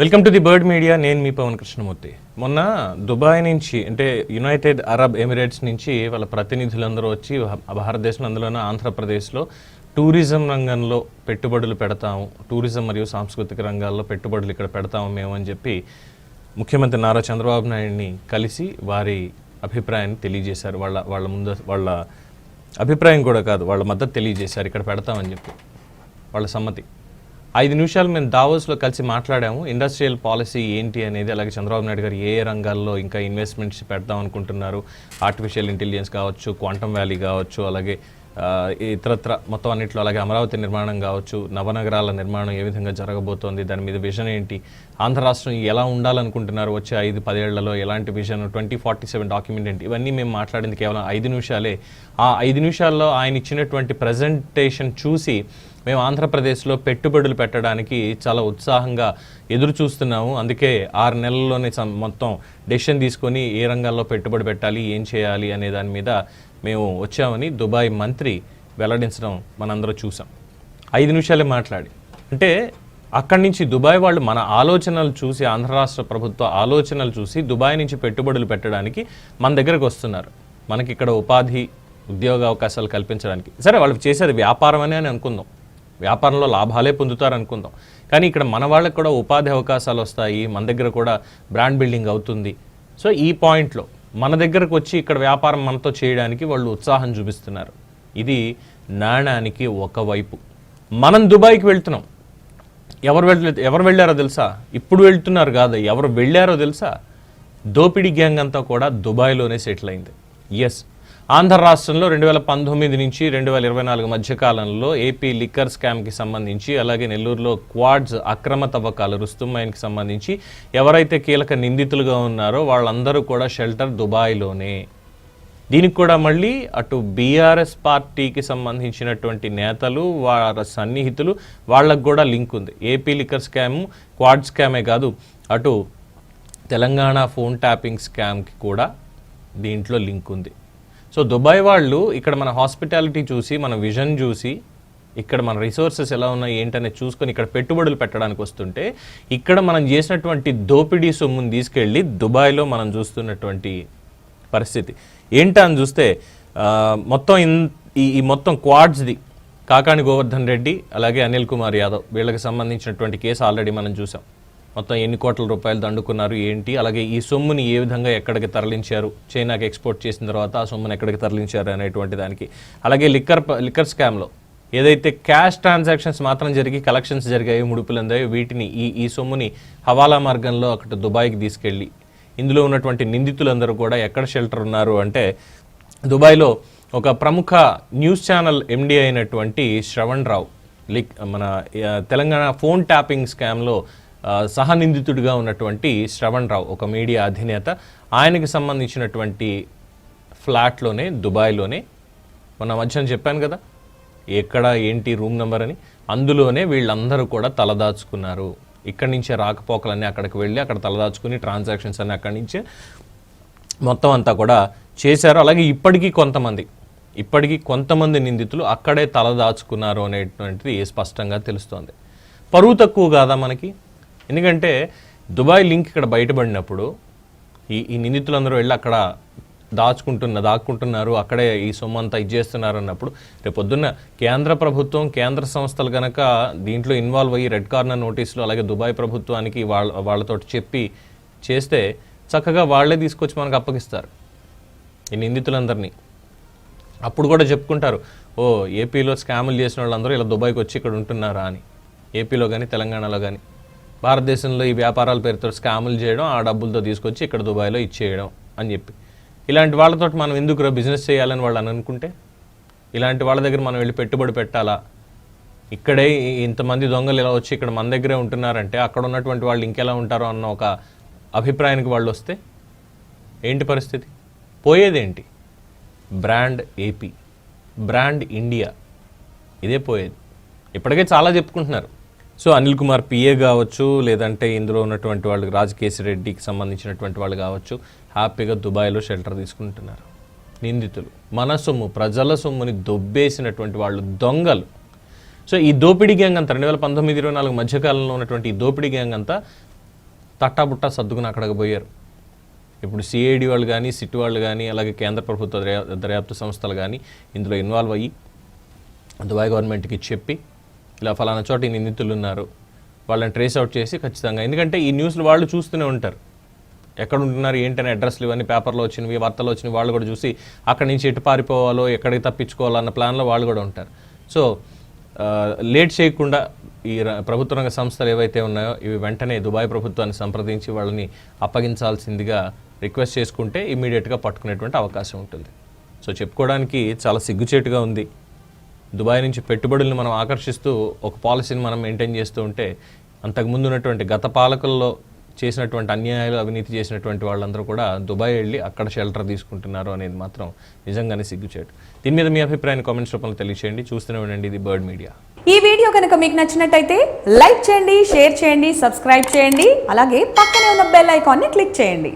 Welcome to the bird media నేను మీ పవన్ కృష్ణమూర్తి. మొన్న దుబాయ్ నుంచి అంటే యునైటెడ్ అరబ్ ఎమిరేట్స్ నుంచి వాళ్ళ ప్రతినిధులందరూ వచ్చి భారతదేశం అందులోనే ఆంధ్రప్రదేశ్లో టూరిజం రంగంలో పెట్టుబడులు పెడతాము టూరిజం మరియు సాంస్కృతిక రంగాల్లో పెట్టుబడులు ఇక్కడ పెడతాము మేము అని చెప్పి ముఖ్యమంత్రి నారా చంద్రబాబు నాయుడిని కలిసి వారి అభిప్రాయాన్ని తెలియజేశారు. వాళ్ళ వాళ్ళ ముందు వాళ్ళ అభిప్రాయం కూడా కాదు వాళ్ళ మద్దతు తెలియజేశారు. ఇక్కడ పెడతామని చెప్పి వాళ్ళ సమ్మతి. ఐదు నిమిషాలు మేము దావోస్లో కలిసి మాట్లాడాము. ఇండస్ట్రియల్ పాలసీ ఏంటి అనేది అలాగే చంద్రబాబు నాయుడు గారు ఏ రంగాల్లో ఇంకా ఇన్వెస్ట్మెంట్స్ పెడదాం అనుకుంటున్నారు? ఆర్టిఫిషియల్ ఇంటెలిజెన్స్ కావచ్చు క్వాంటమ్ వ్యాలీ కావచ్చు అలాగే ఇతరత్ర మొత్తం అన్నింటిలో అలాగే అమరావతి నిర్మాణం కావచ్చు నవనగరాల నిర్మాణం ఏ విధంగా జరగబోతోంది దాని మీద విజన్ ఏంటి? ఆంధ్ర రాష్ట్రం ఎలా ఉండాలనుకుంటున్నారు? వచ్చే ఐదు పదేళ్ళలో ఎలాంటి vision twenty forty seven document ఏంటి? ఇవన్నీ మేము మాట్లాడింది కేవలం ఐదు నిమిషాలే. ఆ ఐదు నిమిషాల్లో ఆయన ఇచ్చినటువంటి ప్రజెంటేషన్ చూసి మేము ఆంధ్రప్రదేశ్లో పెట్టుబడులు పెట్టడానికి చాలా ఉత్సాహంగా ఎదురు చూస్తున్నాము అందుకే ఆరు నెలల్లోనే మొత్తం డెసిషన్ తీసుకొని ఏ రంగాల్లో పెట్టుబడి పెట్టాలి ఏం చేయాలి అనే దాని మీద మేము వచ్చామని దుబాయ్ మంత్రి వెల్లడించడం మనందరూ చూసాం. ఐదు నిమిషాలే మాట్లాడి. అంటే అక్కడి నుంచి దుబాయ్ వాళ్ళు మన ఆలోచనలు చూసి ఆంధ్ర రాష్ట్ర ప్రభుత్వ ఆలోచనలు చూసి దుబాయ్ నుంచి పెట్టుబడులు పెట్టడానికి మన దగ్గరకు వస్తున్నారు. మనకి ఇక్కడ ఉపాధి ఉద్యోగ అవకాశాలు కల్పించడానికి. సరే వాళ్ళు చేసేది వ్యాపారం అని అనుకుందాం. వ్యాపారంలో లాభాలే పొందుతారు అనుకుందాం కానీ ఇక్కడ మన వాళ్ళకి కూడా ఉపాధి అవకాశాలు వస్తాయి మన దగ్గర కూడా బ్రాండ్ బిల్డింగ్ అవుతుంది. సో ఈ పాయింట్లో మన దగ్గరకు వచ్చి ఇక్కడ వ్యాపారం మనతో చేయడానికి వాళ్ళు ఉత్సాహం చూపిస్తున్నారు. ఇది నాణానికి ఒకవైపు మనం దుబాయ్కి వెళ్తున్నాం. ఎవరు వెళ్ళ ఎవరు వెళ్ళారో తెలుసా? ఇప్పుడు వెళ్తున్నారు కాదు ఎవరు వెళ్ళారో తెలుసా? దోపిడీ గ్యాంగ్ అంతా కూడా దుబాయ్లోనే సెటిల్ అయింది. ఎస్ ఆంధ్ర రాష్ట్రంలో రెండు వేల పంతొమ్మిది నుంచి రెండు వేల ఇరవై నాలుగు మధ్య కాలంలో ఏపీ లిక్కర్ స్కామ్కి సంబంధించి అలాగే నెల్లూరులో క్వాడ్స్ అక్రమ తవ్వకాలు రుస్తుమ్మాయికి సంబంధించి ఎవరైతే కీలక నిందితులుగా ఉన్నారో వాళ్ళందరూ కూడా షెల్టర్ దుబాయ్లోనే. దీనికి కూడా మళ్ళీ అటు బీఆర్ఎస్ పార్టీకి సంబంధించినటువంటి నేతలు వారి సన్నిహితులు వాళ్ళకు కూడా లింక్ ఉంది. ఏపీ లిక్కర్ స్కామ్ క్వాడ్ స్కామే కాదు అటు తెలంగాణ ఫోన్ ట్యాపింగ్ స్కామ్కి కూడా దీంట్లో లింక్ ఉంది. సో దుబాయ్ వాళ్ళు ఇక్కడ మన హాస్పిటాలిటీ చూసి మన విజన్ చూసి ఇక్కడ మన రిసోర్సెస్ ఎలా ఉన్నాయి ఏంటనేది చూసుకొని ఇక్కడ పెట్టుబడులు పెట్టడానికి వస్తుంటే ఇక్కడ మనం చేసినటువంటి దోపిడీ సొమ్ముని తీసుకెళ్ళి దుబాయ్లో మనం చూస్తున్నటువంటి పరిస్థితి. ఏంటని అని చూస్తే మొత్తం ఇన్- ఈ ఈ మొత్తం క్వాడ్స్ది కాకాణి గోవర్ధన్ రెడ్డి అలాగే అనిల్ కుమార్ యాదవ్ వీళ్ళకి సంబంధించినటువంటి కేసు ఆల్రెడీ మనం చూసాం. మొత్తం ఎన్ని కోట్ల రూపాయలు దండుకున్నారు ఏంటి? అలాగే ఈ సొమ్ముని ఏ విధంగా ఎక్కడికి తరలించారు? చైనాకి ఎక్స్పోర్ట్ చేసిన తర్వాత ఆ సొమ్ముని ఎక్కడికి తరలించారు అనేటువంటి దానికి. అలాగే లిక్కర్ లిక్కర్ స్కామ్లో ఏదైతే క్యాష్ ట్రాన్సాక్షన్స్ మాత్రం జరిగి కలెక్షన్స్ జరిగాయో ముడుపులు అందాయో వీటిని ఈ ఈ సొమ్ముని హవాలా మార్గంలో అక్కడ దుబాయ్కి తీసుకెళ్ళి ఇందులో ఉన్నటువంటి నిందితులందరూ కూడా ఎక్కడ షెల్టర్ ఉన్నారు అంటే దుబాయ్లో ఒక ప్రముఖ న్యూస్ ఛానల్ ఎండి అయినటువంటి శ్రవణ్ రావు లిక్ మన తెలంగాణ ఫోన్ ట్యాపింగ్ స్కామ్లో సహనిందితుడిగా ఉన్నటువంటి శ్రవణ్ రావు ఒక మీడియా అధినేత. ఆయనకి సంబంధించినటువంటి ఫ్లాట్లోనే దుబాయ్లోనే మొన్న మధ్యాహ్నం చెప్పాను కదా ఎక్కడ ఏంటి రూమ్ నెంబర్ అని అందులోనే వీళ్ళందరూ కూడా తలదాచుకున్నారు. ఇక్కడి నుంచే రాకపోకలన్నీ అక్కడికి వెళ్ళి అక్కడ తలదాచుకుని ట్రాన్సాక్షన్స్ అన్నీ అక్కడి నుంచే మొత్తం అంతా కూడా చేశారు. అలాగే ఇప్పటికీ కొంతమంది ఇప్పటికీ కొంతమంది నిందితులు అక్కడే తలదాచుకున్నారు అనేటువంటిది స్పష్టంగా తెలుస్తోంది. పరువు తక్కువ కాదా మనకి? ఎందుకంటే దుబాయ్ లింక్ ఇక్కడ బయటపడినప్పుడు ఈ ఈ నిందితులందరూ వెళ్ళి అక్కడ దాచుకుంటున్న దాక్కుంటున్నారు అక్కడే ఈ సొమ్ము అంతా ఇచ్చేస్తున్నారు అన్నప్పుడు రేపు పొద్దున్న కేంద్ర ప్రభుత్వం కేంద్ర సంస్థలు కనుక దీంట్లో ఇన్వాల్వ్ అయ్యి రెడ్ కార్నర్ నోటీసులు అలాగే దుబాయ్ ప్రభుత్వానికి వాళ్ళ వాళ్ళతో చెప్పి చేస్తే చక్కగా వాళ్ళే తీసుకొచ్చి మనకు అప్పగిస్తారు ఈ నిందితులందరినీ. అప్పుడు కూడా చెప్పుకుంటారు ఓ ఏపీలో స్కాములు చేసిన వాళ్ళందరూ ఇలా దుబాయ్కి వచ్చి ఇక్కడ ఉంటున్నారా అని. ఏపీలో కానీ తెలంగాణలో కానీ భారతదేశంలో ఈ వ్యాపారాల పేరుతో స్కాములు చేయడం ఆ డబ్బులతో తీసుకొచ్చి ఇక్కడ దుబాయ్లో ఇచ్చేయడం అని చెప్పి. ఇలాంటి వాళ్ళతో మనం ఎందుకు బిజినెస్ చేయాలని వాళ్ళు అని అనుకుంటే? ఇలాంటి వాళ్ళ దగ్గర మనం వెళ్ళి పెట్టుబడి పెట్టాలా? ఇక్కడే ఇంతమంది దొంగలు ఇలా వచ్చి ఇక్కడ మన దగ్గరే ఉంటున్నారంటే అక్కడ ఉన్నటువంటి వాళ్ళు ఇంకెలా ఉంటారో అన్న ఒక అభిప్రాయానికి వాళ్ళు వస్తే ఏంటి పరిస్థితి? పోయేదేంటి? బ్రాండ్ ఏపీ బ్రాండ్ ఇండియా ఇదే పోయేది. ఇప్పటికే చాలా చెప్పుకుంటున్నారు. సో అనిల్ కుమార్ పిఏ కావచ్చు లేదంటే ఇందులో ఉన్నటువంటి వాళ్ళు రాజకేశి రెడ్డికి సంబంధించినటువంటి వాళ్ళు కావచ్చు హ్యాపీగా దుబాయ్లో షెల్టర్ తీసుకుంటున్నారు. నిందితులు. మన సొమ్ము ప్రజల సొమ్ముని దొబ్బేసినటువంటి వాళ్ళు దొంగలు. సో ఈ దోపిడీ గ్యాంగ్ అంతా రెండు వేల పంతొమ్మిది ఇరవై నాలుగు మధ్యకాలంలో ఉన్నటువంటి ఈ దోపిడీ గ్యాంగ్ అంతా తట్టాబుట్టా సర్దుకుని అక్కడికి పోయారు. ఇప్పుడు సిఐడి వాళ్ళు కానీ సిట్ వాళ్ళు కానీ అలాగే కేంద్ర ప్రభుత్వ దర్యా దర్యాప్తు సంస్థలు కానీ ఇందులో ఇన్వాల్వ్ అయ్యి దుబాయ్ గవర్నమెంట్కి చెప్పి ఇలా ఫలానా చోట ఈ నిందితులు ఉన్నారు. వాళ్ళని ట్రేస్ అవుట్ చేసి ఖచ్చితంగా. ఎందుకంటే ఈ న్యూస్లు వాళ్ళు చూస్తూనే ఉంటారు. ఎక్కడ ఉంటున్నారు ఏంటనే అడ్రస్లు ఇవన్నీ పేపర్లో వచ్చినవి వార్తలు వచ్చినవి వాళ్ళు కూడా చూసి అక్కడి నుంచి ఎటు పారిపోవాలో ఎక్కడికి తప్పించుకోవాలో అన్న ప్లాన్లో వాళ్ళు కూడా ఉంటారు. సో లేట్ చేయకుండా ఈ ప్రభుత్వ రంగ సంస్థలు ఏవైతే ఉన్నాయో ఇవి వెంటనే దుబాయ్ ప్రభుత్వాన్ని సంప్రదించి వాళ్ళని అప్పగించాల్సిందిగా రిక్వెస్ట్ చేసుకుంటే ఇమీడియట్గా పట్టుకునేటువంటి అవకాశం ఉంటుంది. సో చెప్పుకోవడానికి చాలా సిగ్గుచేటుగా ఉంది. దుబాయ్ నుంచి పెట్టుబడులను మనం ఆకర్షిస్తూ ఒక పాలసీని మనం మెయింటైన్ చేస్తూ ఉంటే అంతకుముందు ఉన్నటువంటి గత పాలకుల్లో చేసినటువంటి అన్యాయాలు అవినీతి చేసినటువంటి వాళ్ళందరూ కూడా దుబాయ్ వెళ్ళి అక్కడ షెల్టర్ తీసుకుంటున్నారు అనేది మాత్రం నిజంగానే సిగ్గుచేటు. దీని మీద మీ అభిప్రాయాన్ని కామెంట్స్ రూపంలో తెలియచేయండి. చూస్తూనే ఉండండి ఇది బర్డ్ మీడియా. ఈ వీడియో కనుక మీకు నచ్చినట్టయితే లైక్ చేయండి షేర్ చేయండి సబ్స్క్రైబ్ చేయండి అలాగే పక్కనే ఉన్న బెల్ ఐకాన్ని క్లిక్ చేయండి.